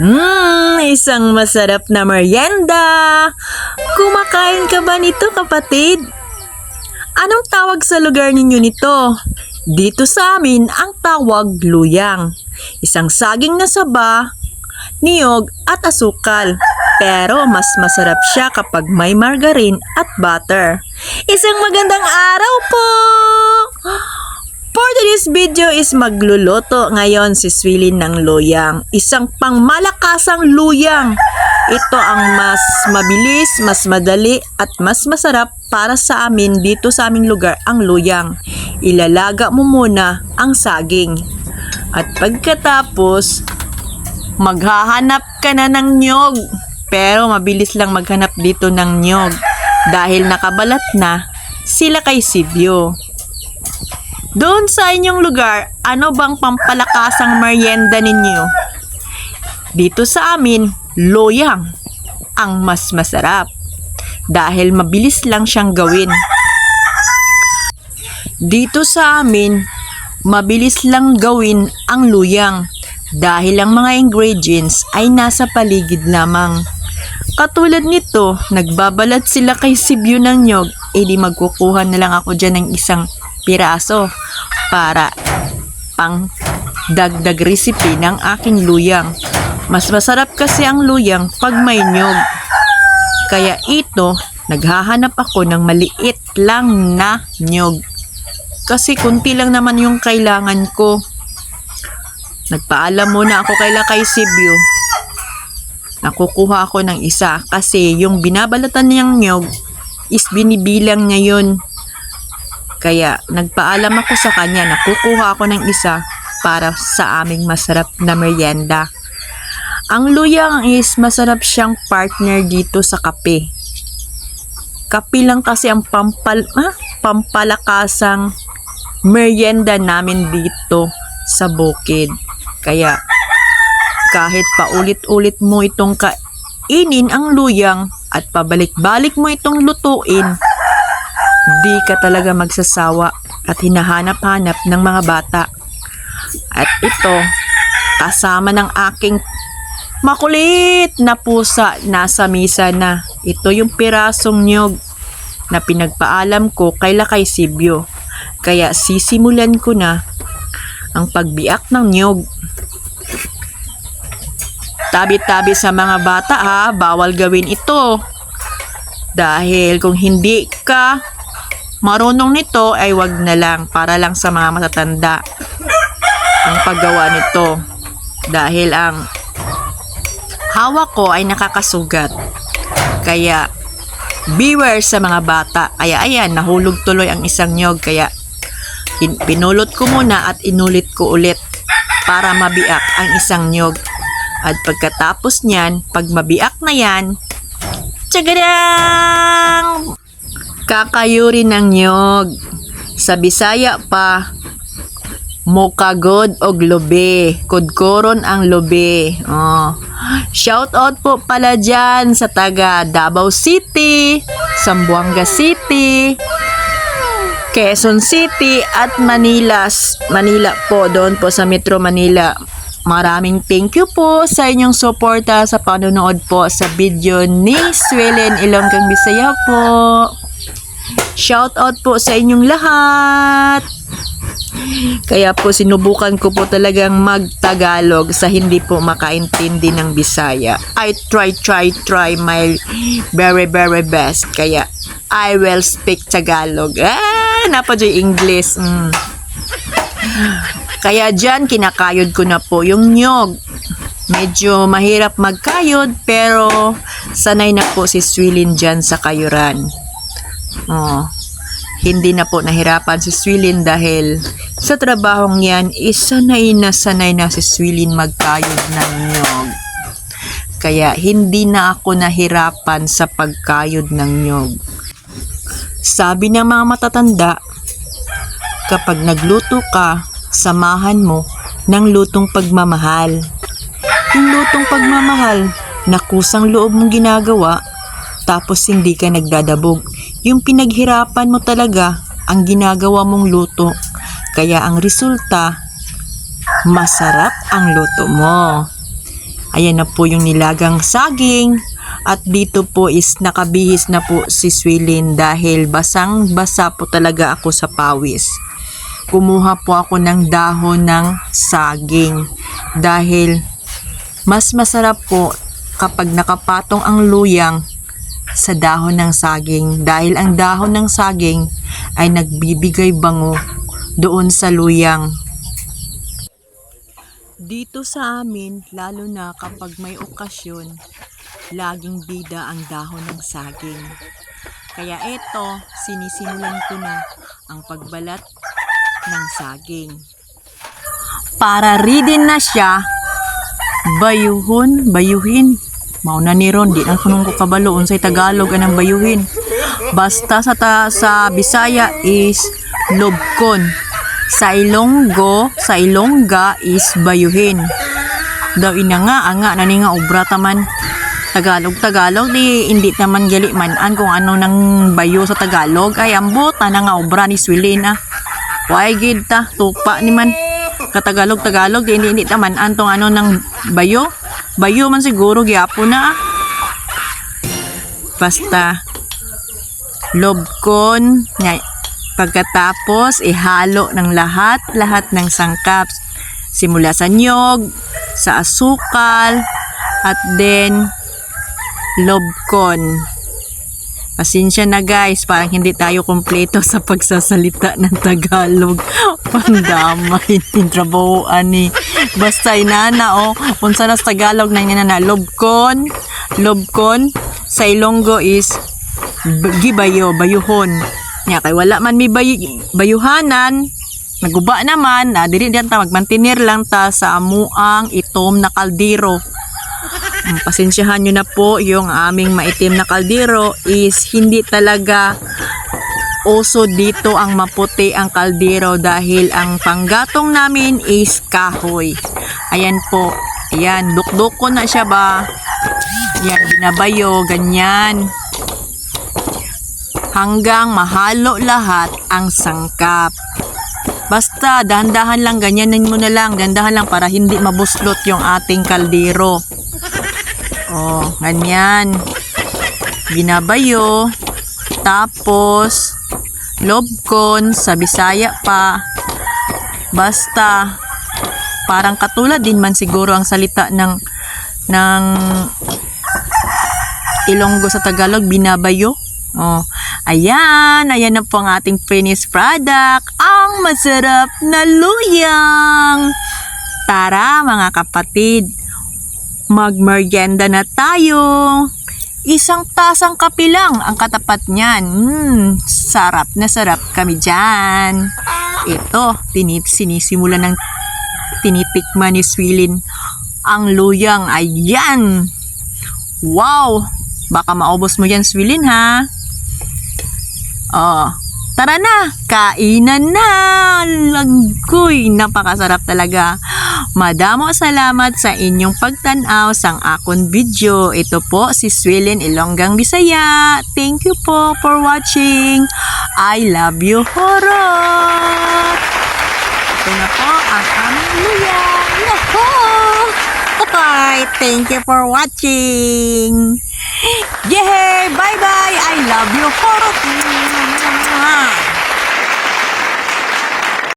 Mmm, isang masarap na merienda. Kumakain ka ba nito kapatid? Anong tawag sa lugar ninyo nito? Dito sa amin, ang tawag luyang. Isang saging na saba, niyog at asukal. Pero mas masarap siya kapag may margarine at butter. Isang magandang araw po! For today's video is magluluto ngayon si Swilin ng luyang. Isang pangmalakasang luyang. Ito ang mas mabilis, mas madali at mas masarap para sa amin dito sa aming lugar ang luyang. Ilalaga mo muna ang saging. At pagkatapos, maghahanap ka na ng nyog. Pero mabilis lang maghanap dito ng nyog dahil nakabalat na sila kay Sibyo. Doon sa inyong lugar, ano bang pampalakasang merienda ninyo? Dito sa amin, loyang ang mas masarap dahil mabilis lang siyang gawin. Dito sa amin, mabilis lang gawin ang luyang dahil ang mga ingredients ay nasa paligid lamang. Katulad nito, nagbabalat sila kay Sibyo ng nyog, edi magkukuha na lang ako dyan ng isang piraso para pang dagdag recipe ng aking luyang. Mas masarap kasi ang luyang pag may nyog. Kaya ito, naghahanap ako ng maliit lang na nyog. Kasi kunti lang naman yung kailangan ko. Nagpaalam muna ako kay Lakay Sibyo. Nakukuha ako ng isa kasi yung binabalatan niyang nyog is binibilang niya yun. Kaya nagpaalam ako sa kanya na kukuha ako ng isa para sa aming masarap na merienda. Ang luyang is masarap siyang partner dito sa kape. Kape lang kasi ang pampal, ah, pampalakasang merienda namin dito sa bukid. Kaya kahit paulit-ulit mo itong kainin ang luyang at pabalik-balik mo itong lutuin, di ka talaga magsasawa at hinahanap-hanap ng mga bata. At ito, kasama ng aking makulit na pusa nasa misa na. Ito yung pirasong nyog na pinagpaalam ko kay Lakay Sibyo. Kaya sisimulan ko na ang pagbiak ng nyog. Tabi-tabi sa mga bata ha, bawal gawin ito. Dahil kung hindi ka marunong nito ay wag na lang para lang sa mga matatanda ang paggawa nito. Dahil ang hawak ko ay nakakasugat. Kaya beware sa mga bata. Kaya ayan, nahulog tuloy ang isang nyog. Kaya pinulot ko muna at inulit ko ulit para mabiak ang isang nyog. At pagkatapos niyan, pag mabiak na yan, tsagadang! Kakayuri ng nyog. Sa Bisaya pa, mukagod og lobe. Kudkoron ang lobe. Oh. Shout out po pala dyan sa taga Davao City, Zamboanga City, Quezon City at Manilas. Manila po, doon po sa Metro Manila. Maraming thank you po sa inyong suporta sa panonood po sa video ni Swelen Ilonggang Bisaya po. Shout out po sa inyong lahat. Kaya po sinubukan ko po talagang mag-Tagalog sa hindi po makaintindi ng Bisaya. I try, try, try my very, very best. Kaya I will speak Tagalog. Ah, napadyo English. Mm. Kaya dyan, kinakayod ko na po yung nyog. Medyo mahirap magkayod, pero sanay na po si Swilin dyan sa kayuran. Oh, hindi na po nahirapan si Swilin dahil sa trabahong yan, is sanay na sanay na si Swilin magkayod ng nyog. Kaya hindi na ako nahirapan sa pagkayod ng nyog. Sabi ng mga matatanda, kapag nagluto ka, samahan mo ng lutong pagmamahal. Yung lutong pagmamahal na kusang loob mong ginagawa, tapos hindi ka nagdadabog. Yung pinaghirapan mo talaga ang ginagawa mong luto. Kaya ang resulta, masarap ang luto mo. Ayan na po yung nilagang saging. At dito po is nakabihis na po si Swilin dahil basang basa po talaga ako sa pawis. Kumuha po ako ng dahon ng saging dahil mas masarap po kapag nakapatong ang luyang sa dahon ng saging dahil ang dahon ng saging ay nagbibigay bango doon sa luyang. Dito sa amin, lalo na kapag may okasyon, laging bida ang dahon ng saging. Kaya eto, sinisimulan ko na ang pagbalat ng saging. Para ridin na siya, bayuhon, bayuhin. Mauna ni Ron, di na kunong ko kabalo, unsay Tagalog anang bayuhin. Basta sa, ta, sa Bisaya is lobkon. Sa Ilonggo, sa Ilongga is bayuhin. Daw ina nga, anga, nani nga obra taman. Tagalog, Tagalog, di hindi naman gali manan kung ano nang bayo sa Tagalog. Ay, ambot, na nga obra ni Swilin ah. Why gid ta, tupa ni man. Katagalog, Tagalog, di hindi, hindi naman antong ano ng bayo. Bayo man siguro, giapo na. Basta, lobkon, nga, pagkatapos, ihalo ng lahat, lahat ng sangkap. Simula sa nyog, sa asukal, at then, lobkon. Pasensya na guys, parang hindi tayo kompleto sa pagsasalita ng Tagalog. Pandamay, tintrabahoan ni. Basta inana o, oh, unsa na sa Tagalog na na lobkon, lobkon, sa Ilonggo is gibayo, bayuhon. Nya kay wala man mi bay- bayuhanan, naguba naman, na dili diyan ta magmantinir lang ta sa amuang itom na kaldero. Mm, Pasensyahan nyo na po yung aming maitim na kaldero is hindi talaga uso dito ang maputi ang kaldero dahil ang panggatong namin is kahoy. Ayan po. Ayan, dukduk ko na siya ba? Yan, binabayo, ganyan. Hanggang mahalo lahat ang sangkap. Basta, dahan-dahan lang, ganyanin mo na lang, dahan-dahan lang para hindi mabuslot yung ating kaldero. Oh, ganyan. Binabayo. Tapos, lobkon sa Bisaya pa. Basta, parang katulad din man siguro ang salita ng ng Ilonggo sa Tagalog, binabayo. Oh, ayan, ayan na po ang ating finished product. Ang masarap na luyang. Tara mga kapatid, magmerienda na tayo. Isang tasang kape lang ang katapat niyan. Mm, sarap na sarap kami dyan. Ito, tinip, sinisimula ng tinitikman ni Swilin ang luyang. Ayan! Wow! Baka maubos mo yan, Swilin, ha? Oh, tara na! Kainan na! Langkoy! Napakasarap talaga. Madamo salamat sa inyong pagtanaw sang akon video. Ito po si Swilin Ilonggang Bisaya. Thank you po for watching. I love you, Horo! Ito na po ang aming luya. Nako! Bye! Thank you for watching. Yay! Bye-bye! I love you, Horo!